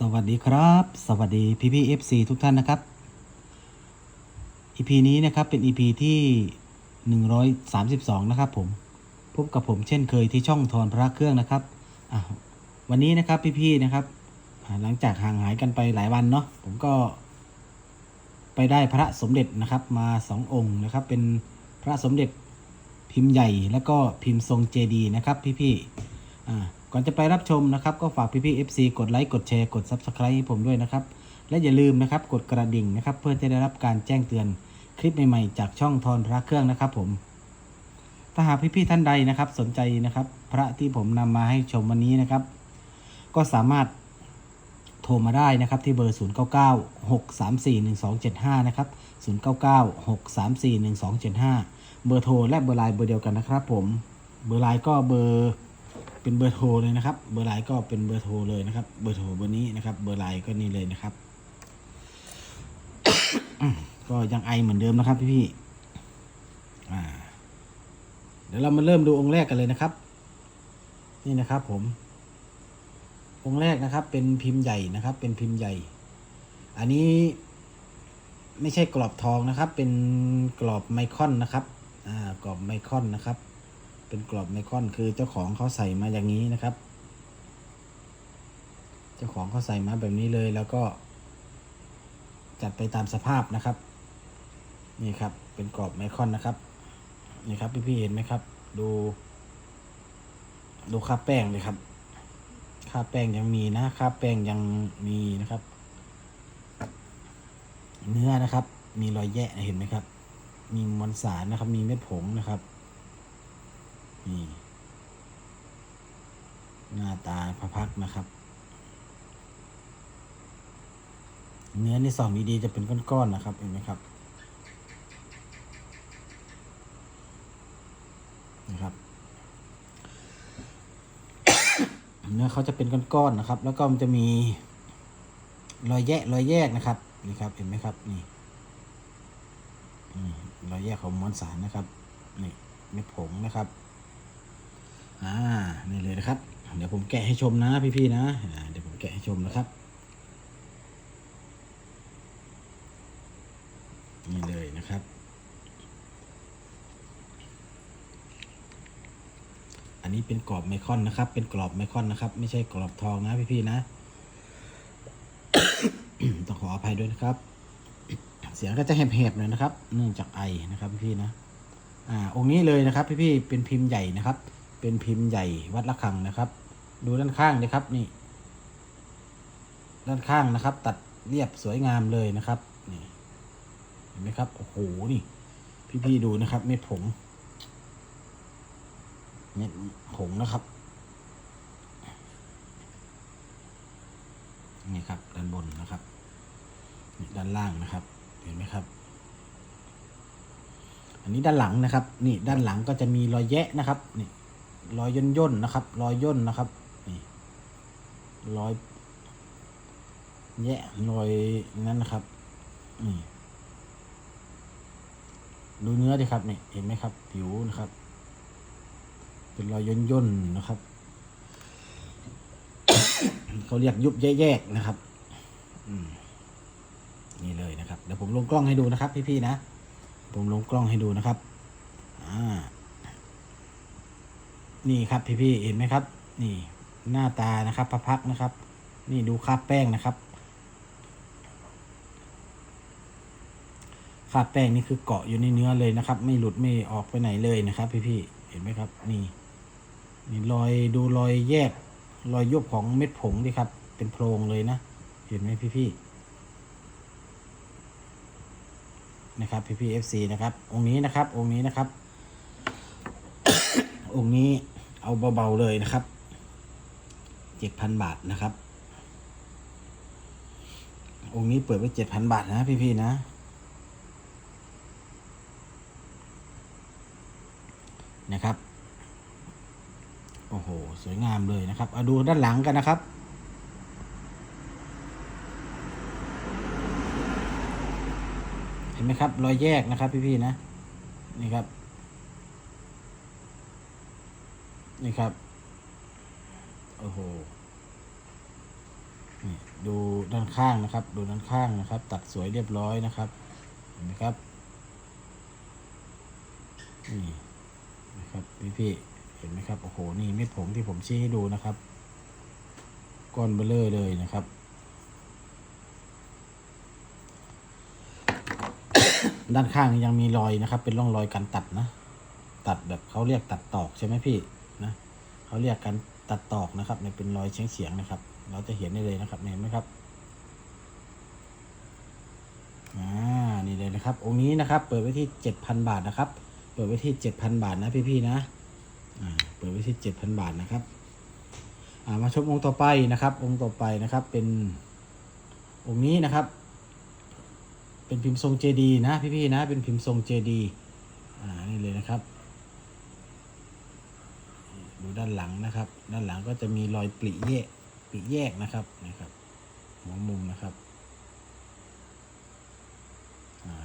สวัสดีครับ สวัสดีพี่พี่ FC ทุกท่านนะครับ EP นี้นะครับเป็น EP ที่132นะครับผมพบกับผมเช่นเคยที่ช่องทอนพระเครื่องนะครับวันนี้นะครับพี่พี่นะครับหลังจากห่างหายกันไปหลายวันเนาะผมก็ ไปได้พระสมเด็จนะครับมาสององค์นะครับ เป็นพระสมเด็จพิมพ์ใหญ่แล้วก็พิมพ์ทรงเจดีนะครับ พี่ๆอ่า ก่อนจะไปรับชมนะครับ ก็ฝากพี่ๆ FC กดไลค์กดแชร์กด Subscribe ให้ผมด้วยนะครับ และอย่าลืมนะครับกดกระดิ่งนะครับ เพื่อจะได้รับการแจ้งเตือนคลิปใหม่ๆ จากช่องทอนพระเครื่องนะครับ ผมถ้าหากพี่ๆท่านใดนะครับ สนใจนะครับ พระที่ผมนำมาให้ชมวันนี้นะครับ ก็สามารถโทรมาได้นะครับที่เบอร์ 0 9 9 6 3 4 1 2 7 5 นะครับ 0 9 9 6 3 4 1 2 7 5 เบอร์โทรและเบอร์ไลน์เบอร์เดียวกันนะครับผม เบอร์ไลน์ก็เบอร์ เป็นเบอร์โทรเลยนะครับ เบอร์ไลน์ก็เป็นเบอร์โทรเลยนะครับ เบอร์โทรเบอร์นี้นะครับ เบอร์ไลน์ก็นี่เลยนะครับ ก็ยังไอเหมือนเดิมนะครับพี่พี่ๆเดี๋ยวเรามาเริ่มดูองค์แรกกันเลยนะครับ นี่นะครับ ผม องค์แรกนะครับ เป็นพิมพ์ใหญ่นะครับ เป็นพิมพ์ใหญ่ อันนี้ไม่ใช่กรอบทองนะครับ เป็นกรอบไมคอนนะครับ อ่ากรอบไมคอนนะครับ เป็นกรอบไมคอนคือเจ้าของเขาใส่มาอย่างนี้นะครับ เจ้าของเขาใส่มาแบบนี้เลยแล้วก็ จัดไปตามสภาพนะครับ นี่ครับ เป็นกรอบไมคอนนะครับนี่ครับพี่ๆเห็นไหมครับ ดู ดูค่าแป้งเลยครับค่าแป้งยังมีนะค่าแป้งยังมีนะครับ เนื้อนะครับ มีรอยแยะเห็นไหมครับ มีมวลสารนะครับ มีเม็ดผงนะครับ นี่ หน้าตาพระพักนะครับ เนื้อในซองดีๆจะเป็นก้อนๆนะครับ เห็นไหมครับ นะครับ เนื้อเขาจะเป็นก้อนๆนะครับ แล้วก็มันจะมีรอยแยกรอยแยกนะครับ นี่ครับ เห็นไหมครับ นี่นี่รอยแยกของมวลสารนะครับ นี่เม็ดผงนะครับ อ่า นี่เลยนะครับ เดี๋ยวผมแกะให้ชมนะพี่ๆนะ เดี๋ยวผมแกะให้ชมนะครับ นี่เลยนะครับ อันนี้เป็นกรอบไมคอนนะครับ เป็นกรอบไมคอนนะครับ ไม่ใช่กรอบทองนะพี่ๆนะ ต้องขออภัยด้วยนะครับ เสียงก็จะแหบๆหน่อยนะครับ เนื่องจากไอนะครับพี่ๆนะ อ่า องค์นี้เลยนะครับ พี่ๆเป็นพิมพ์ใหญ่นะครับ เป็นพิมพ์ใหญ่วัดละคังนะครับ ดูด้านข้างเลยครับนี่ ด้านข้างนะครับ ตัดเรียบสวยงามเลยนะครับนี่เห็นไหมครับโอ้โหนี่ พี่ๆดูนะครับ เม็ดผงเม็ดผงนะครับนี่ครับ ด้านบนนะครับด้านล่างนะครับ เห็นไหมครับ อันนี้ด้านหลังนะครับ นี่ด้านหลังก็จะมีรอยแยะนะครับ นี่ รอยย่นย่นๆนะครับรอยย่นนะครับนี่รอยแยะรอยนั้นนะครับนี่ดูเนื้อดิครับนี่เห็นไหมครับ ผิวนะครับ เป็นรอยย่นย่นๆนะครับเขาเรียกยุบแยกๆนะครับนี่เลยนะครับเดี๋ยวผมลงกล้องให้ดูนะครับ พี่ๆนะ ผมลงกล้องให้ดูนะครับ อ่า นี่ครับพี่ๆเห็นไหมครับ นี่หน้าตานะครับพระพักนะครับ นี่ดูคราบแป้งนะครับคราบแป้งนี่คือเกาะอยู่ในเนื้อเลยนะครับ ไม่หลุดไม่ออกไปไหนเลยนะครับ พี่ๆเห็นไหมครับ นี่นี่รอยดูรอยแยก รอยยุบของเม็ดผงดิครับ เป็นโพรงเลยนะ เห็นไหมพี่ๆนะครับพี่พี่เอฟซีนะครับ องค์นี้นะครับ องค์นี้นะครับ องค์นี้ เอาเบาๆเลยนะครับเจ็ดพันบาทนะครับ องค์นี้เปิดไว้เจ็ดพันบาทนะพี่ๆนะ นะครับ โอ้โห สวยงามเลยนะครับ เอาดูด้านหลังกันนะครับเห็นไหมครับ รอยแยกนะครับ พี่ๆนะ นี่ครับ นี่ครับ โอ้โห นี่ดูด้านข้างนะครับ ดูด้านข้างนะครับ ตัดสวยเรียบร้อยนะครับ เห็นไหมครับ นี่นะครับพี่พี่เห็นไหมครับ โอ้โห นี่เม็ดผงที่ผมชี้ให้ดูนะครับ ก้อนเบลเลอร์เลยนะครับด้านข้างยังมีรอยนะครับ เป็นร่องรอยการตัดนะ ตัดแบบเขาเรียกตัดตอกใช่ไหมพี่ เขาเรียกการตัดตอกนะครับเนี่ยเป็นรอยเฉียงเฉียงๆนะครับ เราจะเห็นได้เลยนะครับเห็นไหมครับอ่านี่เลยนะครับ องค์นี้นะครับ เปิดไว้ที่เจ็ดพันบาทนะครับ เปิดไว้ที่เจ็ดพันบาทนะพี่ๆนะอ่าเปิดไว้ที่เจ็ดพันบาทนะครับอ่ามาชมองค์ต่อไปนะครับ องค์ต่อไปนะครับเป็นองค์นี้นะครับ เป็นพิมพ์ทรงเจดีนะพี่ๆนะ เป็นพิมพ์ทรงเจดีอ่านี่เลยนะครับ ดูด้านหลังนะครับ ด้านหลังก็จะมีรอยปริแยกปริแยกนะครับนะครับหัวมุมนะครับ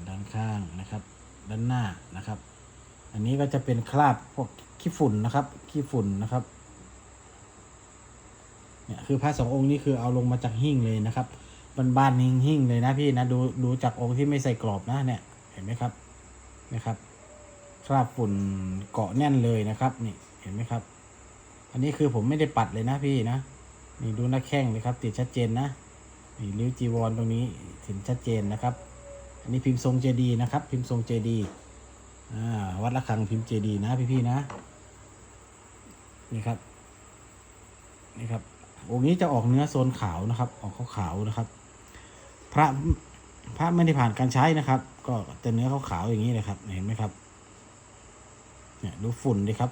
ด้านข้างนะครับ ด้านหน้านะครับ อันนี้ก็จะเป็นคราบพวกขี้ฝุ่นนะครับขี้ฝุ่นนะครับเนี่ยคือพระสององค์นี้คือเอาลงมาจากหิ้งเลยนะครับบ้านๆหิ้งหิ้งเลยนะพี่นะดูดูจากองค์ที่ไม่ใส่กรอบนะเนี่ยเห็นไหมครับนะครับคราบฝุ่นเกาะแน่นเลยนะครับ นี่เห็นไหมครับ อันนี้คือผมไม่ได้ปัดเลยนะพี่นะ นี่ดูหน้าแข้งเลยครับ ติดชัดเจนนะ นี่ริ้วจีวรตรงนี้เห็นชัดเจนนะครับ อันนี้พิมพ์ทรงเจดีนะครับ พิมพ์ทรงเจดีอ่าวัดระฆังพิมพ์เจดีนะพี่ๆนะ นี่ครับ นี่ครับองค์นี้จะออกเนื้อโซนขาวนะครับ ออกขาวๆนะครับ พระพระไม่ได้ผ่านการใช้นะครับ ก็จะเนื้อขาวๆอย่างนี้เลยครับ เห็นไหมครับ เนี่ยดูฝุ่นดิครับ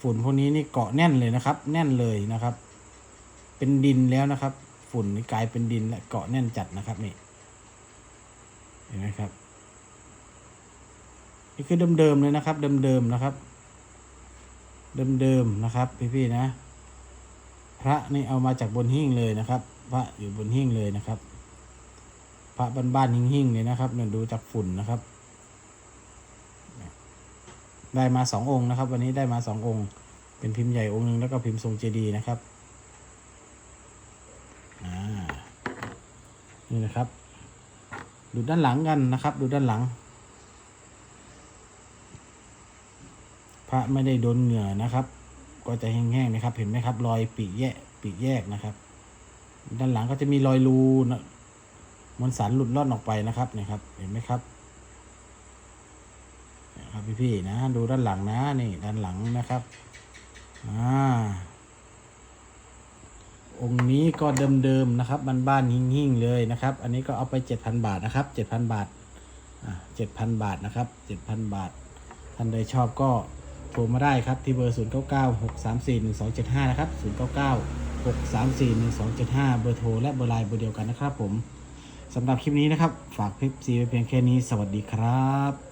ฝุ่นพวกนี้นี่เกาะแน่นเลยนะครับ แน่นเลยนะครับ เป็นดินแล้วนะครับ ฝุ่นนี่กลายเป็นดินและเกาะแน่นจัดนะครับนี่เห็นไหมครับ นี่คือเดิมๆเลยนะครับ เดิมๆนะครับ เดิมๆนะครับ พี่ๆนะ พระนี่เอามาจากบนหิ้งเลยนะครับ พระอยู่บนหิ้งเลยนะครับ พระบ้านๆหิ้งๆเลยนะครับเนี่ยดูจากฝุ่นนะครับ ได้มาสององค์นะครับ วันนี้ได้มาสององค์ เป็นพิมพ์ใหญ่องค์หนึ่งแล้วก็พิมพ์ทรงเจดีย์นะครับนี่นะครับ ดูด้านหลังกันนะครับ ดูด้านหลัง พระไม่ได้โดนเหงื่อนะครับ ก็จะแห้งๆนะครับ เห็นไหมครับ รอยปีแยกปีแยกนะครับ ด้านหลังก็จะมีรอยรูนะมวลสารหลุดลอนออกไปนะครับเนี่ยครับ เห็นไหมครับ พี่ๆนะ ดูด้านหลังนะนี่ด้านหลังนะครับอ่าองค์นี้ก็เดิมๆนะครับบ้านๆหิ่งๆเลยนะครับ อันนี้ก็เอาไป7,000บาทนะครับ7,000บาทอ่า7,000บาทนะครับ7,000บาท ท่านใดชอบก็โทรมาได้ครับที่เบอร์ 0 9 9 6 3 4 1 2 7 5 นะครับ 0 9 9 6 3 4 1 2 7 5 เบอร์โทรและเบอร์ไลน์เบอร์เดียวกันนะครับผมสำหรับคลิปนี้นะครับ ฝากคลิปซีไว้เพียงแค่นี้ สวัสดีครับ